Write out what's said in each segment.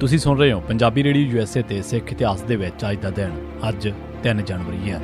ਤੁਸੀਂ ਸੁਣ ਰਹੇ ਹੋ ਪੰਜਾਬੀ ਰੇਡੀਓ ਯੂਐਸਏ ਤੇ ਸਿੱਖ ਇਤਿਹਾਸ ਦੇ ਵਿੱਚ ਅੱਜ ਦਾ ਦਿਨ। ਅੱਜ 3 ਜਨਵਰੀ ਹੈ।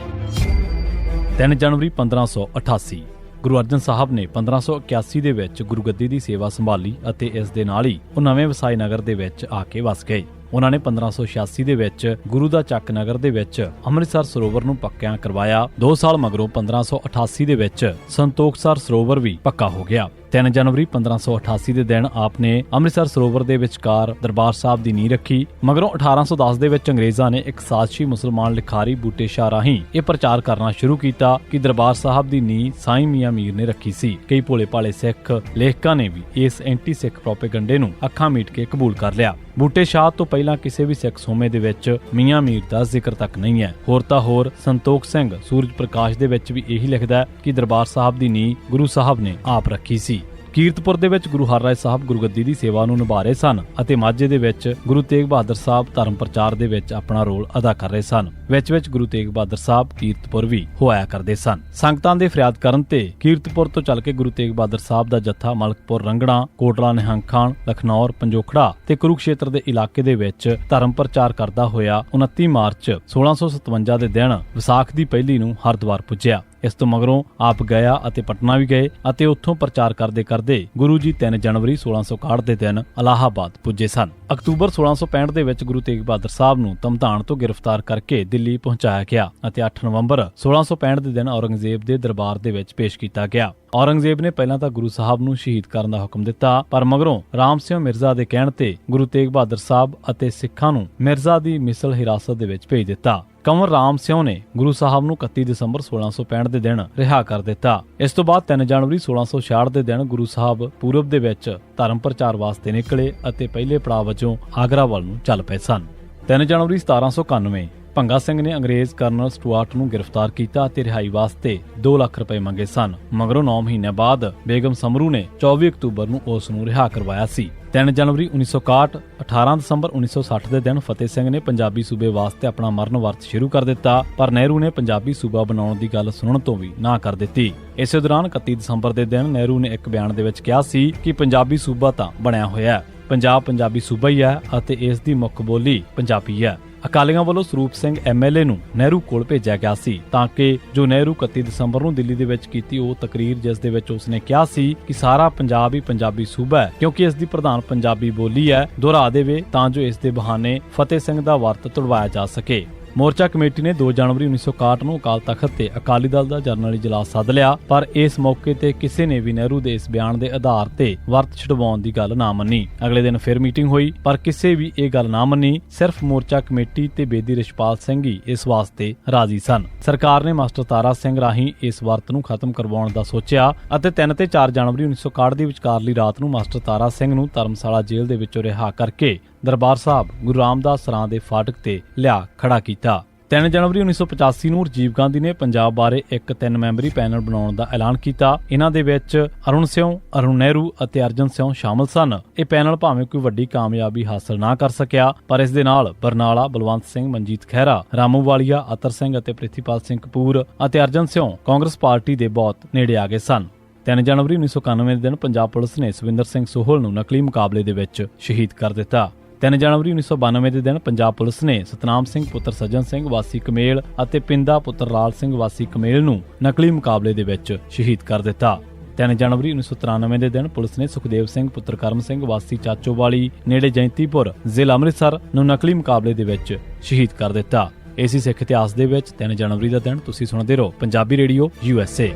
3 ਜਨਵਰੀ 1588 ਗੁਰੂ ਅਰਜਨ ਸਾਹਿਬ ਨੇ 1581 ਦੇ ਵਿੱਚ ਗੁਰੂ ਗੱਦੀ ਦੀ ਸੇਵਾ ਸੰਭਾਲੀ ਅਤੇ ਇਸ ਦੇ ਨਾਲ ਹੀ ਉਹ ਨਵੇਂ ਵਸਾਈ ਨਗਰ ਦੇ ਵਿੱਚ ਆ ਕੇ ਵਸ ਗਏ। ਉਹਨਾਂ ਨੇ 1586 ਦੇ ਵਿੱਚ ਗੁਰੂ ਦਾ ਚੱਕ ਨਗਰ ਦੇ ਵਿੱਚ ਅੰਮ੍ਰਿਤਸਰ ਸਰੋਵਰ ਨੂੰ ਪੱਕਿਆਂ ਕਰਵਾਇਆ। 2 ਸਾਲ ਮਗਰੋਂ 1588 ਦੇ ਵਿੱਚ ਸੰਤੋਖਸਰ ਸਰੋਵਰ ਵੀ ਪੱਕਾ ਹੋ ਗਿਆ। 3 ਜਨਵਰੀ 1588 ਦੇ ਦਿਨ ਆਪ ਨੇ ਅੰਮ੍ਰਿਤਸਰ ਸਰੋਵਰ ਦੇ ਵਿਚਕਾਰ ਦਰਬਾਰ ਸਾਹਿਬ ਦੀ ਨੀਂਹ ਰੱਖੀ। ਮਗਰੋਂ 1810 ਦੇ ਵਿੱਚ ਅੰਗਰੇਜ਼ਾਂ ਨੇ ਇੱਕ ਸਾਜ਼ਸ਼ੀ ਮੁਸਲਮਾਨ ਲਿਖਾਰੀ ਬੂਟੇ ਸ਼ਾਹ ਰਾਹੀਂ ਇਹ ਪ੍ਰਚਾਰ ਕਰਨਾ ਸ਼ੁਰੂ ਕੀਤਾ ਕਿ ਦਰਬਾਰ ਸਾਹਿਬ ਦੀ ਨੀਂਹ ਸਾਈਂ ਮੀਆਂ ਮੀਰ ਨੇ ਰੱਖੀ ਸੀ। ਕਈ ਭੋਲੇ ਭਾਲੇ ਸਿੱਖ ਲੇਖਕਾਂ ਨੇ ਵੀ ਇਸ ਐਂਟੀ ਸਿੱਖ ਪ੍ਰੋਪੇਗੰਡੇ ਨੂੰ ਅੱਖਾਂ ਮੀਟ ਕੇ ਕਬੂਲ ਕਰ ਲਿਆ। ਬੂਟੇ ਸ਼ਾਹ ਤੋਂ ਪਹਿਲਾਂ ਕਿਸੇ ਵੀ ਸਿੱਖ ਸੋਮੇ ਦੇ ਵਿੱਚ ਮੀਆਂ ਮੀਰ ਦਾ ਜ਼ਿਕਰ ਤੱਕ ਨਹੀਂ ਹੈ। ਹੋਰ ਤਾਂ ਹੋਰ, ਸੰਤੋਖ ਸਿੰਘ ਸੂਰਜ ਪ੍ਰਕਾਸ਼ ਦੇ ਵਿੱਚ ਵੀ ਇਹੀ ਲਿਖਦਾ ਕਿ ਦਰਬਾਰ ਸਾਹਿਬ ਦੀ ਨੀਂਹ ਗੁਰੂ ਸਾਹਿਬ ਨੇ ਆਪ ਰੱਖੀ ਸੀ। ਕੀਰਤਪੁਰ ਦੇ ਵਿੱਚ ਗੁਰੂ ਹਰਰਾਏ ਸਾਹਿਬ ਗੁਰਗੱਦੀ ਦੀ ਸੇਵਾ ਨੂੰ ਨਿਭਾ ਰਹੇ ਸਨ ਅਤੇ ਮਾਝੇ ਦੇ ਵਿੱਚ ਗੁਰੂ ਤੇਗ ਬਹਾਦਰ ਸਾਹਿਬ ਧਰਮ ਪ੍ਰਚਾਰ ਦੇ ਵਿੱਚ ਆਪਣਾ ਰੋਲ ਅਦਾ ਕਰ ਰਹੇ ਸਨ, ਵਿੱਚ ਵਿੱਚ ਗੁਰੂ ਤੇਗ ਬਹਾਦਰ ਸਾਹਿਬ ਕੀਰਤਪੁਰ ਵੀ ਹੋਇਆ ਕਰਦੇ ਸਨ। ਸੰਗਤਾਂ ਦੇ ਫਰਿਆਦ ਕਰਨ ਤੇ ਕੀਰਤਪੁਰ ਤੋਂ ਚੱਲ ਕੇ ਗੁਰੂ ਤੇਗ ਬਹਾਦਰ ਸਾਹਿਬ ਦਾ ਜੱਥਾ ਮਲਕਪੁਰ ਰੰਗਣਾ, ਕੋਟਲਾ ਨਿਹੰਗ ਖਾਨ, ਲਖਨੌਰ, ਪੰਜੋਖੜਾ ਤੇ ਕੁਰੂਕਸ਼ੇਤਰ ਦੇ ਇਲਾਕੇ ਦੇ ਵਿੱਚ ਧਰਮ ਪ੍ਰਚਾਰ ਕਰਦਾ ਹੋਇਆ 29 ਮਾਰਚ 1657 ਦੇ ਦਿਨ ਵਿਸਾਖ ਦੀ ਪਹਿਲੀ ਨੂੰ ਹਰਿਦੁਆਰ ਪੁੱਜਿਆ। ਇਸ ਤੋਂ ਮਗਰੋਂ ਆਪ ਗਿਆ ਅਤੇ ਪਟਨਾ ਵੀ ਗਏ ਅਤੇ ਉੱਥੋਂ ਪ੍ਰਚਾਰ ਕਰਦੇ ਕਰਦੇ ਗੁਰੂ ਜੀ 3 ਜਨਵਰੀ 1661 ਦੇ ਦਿਨ ਅਲਾਹਾਬਾਦ ਪੁੱਜੇ ਸਨ। ਅਕਤੂਬਰ 1665 ਦੇ ਵਿੱਚ ਗੁਰੂ ਤੇਗ ਬਹਾਦਰ ਸਾਹਿਬ ਨੂੰ ਤਮਧਾਨ ਤੋਂ ਗ੍ਰਿਫਤਾਰ ਕਰਕੇ ਦਿੱਲੀ ਪਹੁੰਚਾਇਆ ਗਿਆ ਅਤੇ 8 ਨਵੰਬਰ 1665 ਦੇ ਦਿਨ ਔਰੰਗਜ਼ੇਬ ਦੇ ਦਰਬਾਰ ਦੇ ਵਿੱਚ ਪੇਸ਼ ਕੀਤਾ ਗਿਆ। ਔਰੰਗਜ਼ੇਬ ਨੇ ਪਹਿਲਾਂ ਤਾਂ ਗੁਰੂ ਸਾਹਿਬ ਨੂੰ ਸ਼ਹੀਦ ਕਰਨ ਦਾ ਹੁਕਮ ਦਿੱਤਾ, ਪਰ ਮਗਰੋਂ ਰਾਮ ਸਿੰਘ ਮਿਰਜ਼ਾ ਦੇ ਕਹਿਣ ਤੇ ਗੁਰੂ ਤੇਗ ਬਹਾਦਰ ਸਾਹਿਬ ਅਤੇ ਸਿੱਖਾਂ ਨੂੰ ਮਿਰਜ਼ਾ ਦੀ ਮਿਸਲ ਹਿਰਾਸਤ ਦੇ ਵਿੱਚ ਭੇਜ ਦਿੱਤਾ। ਕੰਵਰ ਰਾਮ ਸਿੰਘ ਨੇ ਗੁਰੂ ਸਾਹਿਬ ਨੂੰ 31 ਦਸੰਬਰ 1665 ਦੇ ਦਿਨ ਰਿਹਾ ਕਰ ਦਿੱਤਾ ਇਸ ਤੋਂ ਬਾਅਦ 3 ਜਨਵਰੀ 1666 ਦੇ ਦਿਨ ਗੁਰੂ ਸਾਹਿਬ ਪੂਰਬ ਦੇ ਵਿੱਚ ਧਰਮ ਪ੍ਰਚਾਰ ਵਾਸਤੇ ਨਿਕਲੇ ਅਤੇ ਪਹਿਲੇ ਪੜਾਅ ਵਜੋਂ ਆਗਰਾ ਵੱਲ ਨੂੰ ਚੱਲ ਪਏ ਸਨ 3 ਜਨਵਰੀ 1791 ਭੰਗਾ ਸਿੰਘ ਨੇ ਅੰਗਰੇਜ਼ ਕਰਨਲ ਸਟੂਆਰਟ ਨੂੰ ਗ੍ਰਿਫਤਾਰ ਕੀਤਾ ਅਤੇ ਰਿਹਾਈ ਵਾਸਤੇ 2 ਲੱਖ ਰੁਪਏ ਮੰਗੇ ਸਨ। ਮਗਰੋਂ 9 ਮਹੀਨੇ ਬਾਅਦ ਬੇਗਮ ਸਮਰੂ ਨੇ 24 ਅਕਤੂਬਰ ਨੂੰ ਉਸ ਨੂੰ ਰਿਹਾ ਕਰਵਾਇਆ ਸੀ। 3 ਜਨਵਰੀ 1961 18 ਦਸੰਬਰ 1960 ਦੇ ਦਿਨ ਫਤਿਹ ਸਿੰਘ ਨੇ ਪੰਜਾਬੀ ਸੂਬੇ ਵਾਸਤੇ ਆਪਣਾ ਮਰਨ ਵਰਤ ਸ਼ੁਰੂ ਕਰ ਦਿੱਤਾ, ਪਰ ਨਹਿਰੂ ਨੇ ਪੰਜਾਬੀ ਸੂਬਾ ਬਣਾਉਣ ਦੀ ਗੱਲ ਸੁਣਨ ਤੋਂ ਵੀ ਨਾ ਕਰ ਦਿੱਤੀ। ਇਸੇ ਦੌਰਾਨ 31 ਦਸੰਬਰ ਦੇ ਦਿਨ ਨਹਿਰੂ ਨੇ ਇੱਕ ਬਿਆਨ ਦੇ ਵਿੱਚ ਕਿਹਾ ਸੀ ਕਿ ਪੰਜਾਬੀ ਸੂਬਾ ਤਾਂ ਬਣਿਆ ਹੋਇਆ ਹੈ। ਪੰਜਾਬ ਪੰਜਾਬੀ ਸੂਬਾ ਹੀ ਹੈ ਅਤੇ ਇਸ ਦੀ ਮੁੱਖ ਬੋਲੀ ਪੰਜਾਬੀ ਹੈ। ਅਕਾਲੀਆਂ ਵੱਲੋਂ ਸਰੂਪ ਸਿੰਘ ਐਮਐਲਏ ਨੂੰ ਨਹਿਰੂ ਕੋਲ ਭੇਜਿਆ ਗਿਆ ਸੀ ਤਾਂ ਕਿ ਜੋ ਨਹਿਰੂ 31 ਦਸੰਬਰ ਨੂੰ ਦਿੱਲੀ ਦੇ ਵਿੱਚ ਕੀਤੀ ਉਹ ਤਕਰੀਰ ਜਿਸ ਦੇ ਵਿੱਚ ਉਸਨੇ ਕਿਹਾ ਸੀ ਕਿ ਸਾਰਾ ਪੰਜਾਬ ਹੀ ਪੰਜਾਬੀ ਸੂਬਾ ਹੈ, ਕਿਉਂਕਿ ਇਸ ਦੀ ਪ੍ਰਧਾਨ ਪੰਜਾਬੀ ਬੋਲੀ ਹੈ, ਦੁਹਰਾ ਦੇਵੇ ਤਾਂ ਜੋ ਇਸ ਦੇ ਬਹਾਨੇ ਫਤਿਹ ਸਿੰਘ ਦਾ ਵਰਤ ਤੁੜਵਾਇਆ ਜਾ ਸਕੇ। ਮੋਰਚਾ ਕਮੇਟੀ ਨੇ 2 ਜਨਵਰੀ 1961 ਨੂੰ ਅਕਾਲ ਤਖਤ ਤੇ ਅਕਾਲੀ ਦਲ ਦਾ ਜਰਨਲ ਇਜਲਾਸ ਸੱਦ ਲਿਆ, ਪਰ ਇਸ ਮੌਕੇ ਤੇ ਕਿਸੇ ਨੇ ਵੀ ਨਹਿਰੂ ਦੇ ਇਸ ਬਿਆਨ ਦੇ ਆਧਾਰ ਤੇ ਵਰਤ ਛਡਵਾਉਣ ਦੀ ਗੱਲ ਨਾ ਮੰਨੀ। ਅਗਲੇ ਦਿਨ ਫਿਰ ਮੀਟਿੰਗ ਹੋਈ, ਪਰ ਕਿਸੇ ਵੀ ਇਹ ਗੱਲ ਨਾ ਮੰਨੀ, ਸਿਰਫ ਮੋਰਚਾ ਕਮੇਟੀ ਤੇ ਬੇਦੀ ਰਿਸ਼ਪਾਲ ਸਿੰਘ ਹੀ ਇਸ ਵਾਸਤੇ ਰਾਜ਼ੀ ਸਨ। ਸਰਕਾਰ ਨੇ ਮਾਸਟਰ ਤਾਰਾ ਸਿੰਘ ਰਾਹੀਂ ਇਸ ਵਰਤ ਨੂੰ ਖਤਮ ਕਰਵਾਉਣ ਦਾ ਸੋਚਿਆ ਅਤੇ 3 ਤੇ 4 ਜਨਵਰੀ 1961 ਦੀ ਵਿਚਕਾਰਲੀ ਰਾਤ ਨੂੰ ਮਾਸਟਰ ਤਾਰਾ ਸਿੰਘ ਨੂੰ ਧਰਮਸ਼ਾਲਾ ਜੇਲ੍ਹ ਦੇ ਵਿੱਚੋਂ ਰਿਹਾ ਕਰਕੇ ਦਰਬਾਰ ਸਾਹਿਬ ਗੁਰੂ ਰਾਮਦਾਸ ਸਰਾਂ ਦੇ ਫਾਟਕ ਤੇ ਲਿਆ ਖੜਾ ਕੀਤਾ। 3 ਜਨਵਰੀ 1985 ਨੂੰ ਰਜੀਵ ਗਾਂਧੀ ਨੇ ਪੰਜਾਬ ਬਾਰੇ ਇੱਕ ਤਿੰਨ ਮੈਂਬਰੀ ਪੈਨਲ ਬਣਾਉਣ ਦਾ ਐਲਾਨ ਕੀਤਾ। ਇਹਨਾਂ ਦੇ ਵਿੱਚ ਅਰੁਣ ਸਿਉਂ, ਅਰੁਣ ਨਹਿਰੂ ਅਤੇ ਅਰਜਨ ਸਿਉਂ ਸ਼ਾਮਲ ਸਨ। ਇਹ ਪੈਨਲ ਭਾਵੇਂ ਕੋਈ ਵੱਡੀ ਕਾਮਯਾਬੀ ਹਾਸਲ ਨਾ ਕਰ ਸਕਿਆ, ਪਰ ਇਸ ਦੇ ਨਾਲ ਬਰਨਾਲਾ, ਬਲਵੰਤ ਸਿੰਘ, ਮਨਜੀਤ ਖਹਿਰਾ, ਰਾਮੂ ਵਾਲੀਆ, ਅਤਰ ਸਿੰਘ ਅਤੇ ਪ੍ਰਿਥੀਪਾਲ ਸਿੰਘ ਕਪੂਰ ਅਤੇ ਅਰਜਨ ਸਿਉਂ ਕਾਂਗਰਸ ਪਾਰਟੀ ਦੇ ਬਹੁਤ ਨੇੜੇ ਆ ਗਏ ਸਨ। 3 ਜਨਵਰੀ 1991 ਦੇ ਦਿਨ ਪੰਜਾਬ ਪੁਲਿਸ ਨੇ ਸਵਿੰਦਰ ਸਿੰਘ ਸੋਹਲ ਨੂੰ ਨਕਲੀ ਮੁਕਾਬਲੇ ਦੇ ਵਿੱਚ ਸ਼ਹੀਦ ਕਰ ਦਿੱਤਾ। 3 ਜਨਵਰੀ 1992 ਦੇ ਦਿਨ ਪੰਜਾਬ ਪੁਲਿਸ ਨੇ ਸਤਨਾਮ ਸਿੰਘ, ਪੁੱਤਰ ਸੱਜਣ ਸਿੰਘ, ਵਾਸੀ ਕਮੇਲ ਅਤੇ ਪਿੰਦਾ ਪੁੱਤਰ ਲਾਲ ਸਿੰਘ, ਵਾਸੀ ਕਮੇਲ ਨੂੰ ਨਕਲੀ ਮੁਕਾਬਲੇ ਦੇ ਵਿੱਚ ਸ਼ਹੀਦ ਕਰ ਦਿੱਤਾ। 3 ਜਨਵਰੀ 1993 ਦੇ ਦਿਨ ਪੁਲਿਸ ਨੇ ਸੁਖਦੇਵ ਸਿੰਘ, ਪੁੱਤਰ ਕਰਮ ਸਿੰਘ, ਵਾਸੀ ਚਾਚੋਵਾਲੀ, ਨੇੜੇ ਜੈਂਤੀਪੁਰ ਜ਼ਿਲ੍ਹਾ ਅੰਮ੍ਰਿਤਸਰ ਨੂੰ ਨਕਲੀ ਮੁਕਾਬਲੇ ਦੇ ਵਿੱਚ ਸ਼ਹੀਦ ਕਰ ਦਿੱਤਾ। ਏਸੀ ਸਿੱਖ ਇਤਿਹਾਸ ਦੇ ਵਿੱਚ 3 ਜਨਵਰੀ ਦਾ ਦਿਨ। ਤੁਸੀਂ ਸੁਣਦੇ ਰਹੋ ਪੰਜਾਬੀ ਰੇਡੀਓ ਯੂਐਸਏ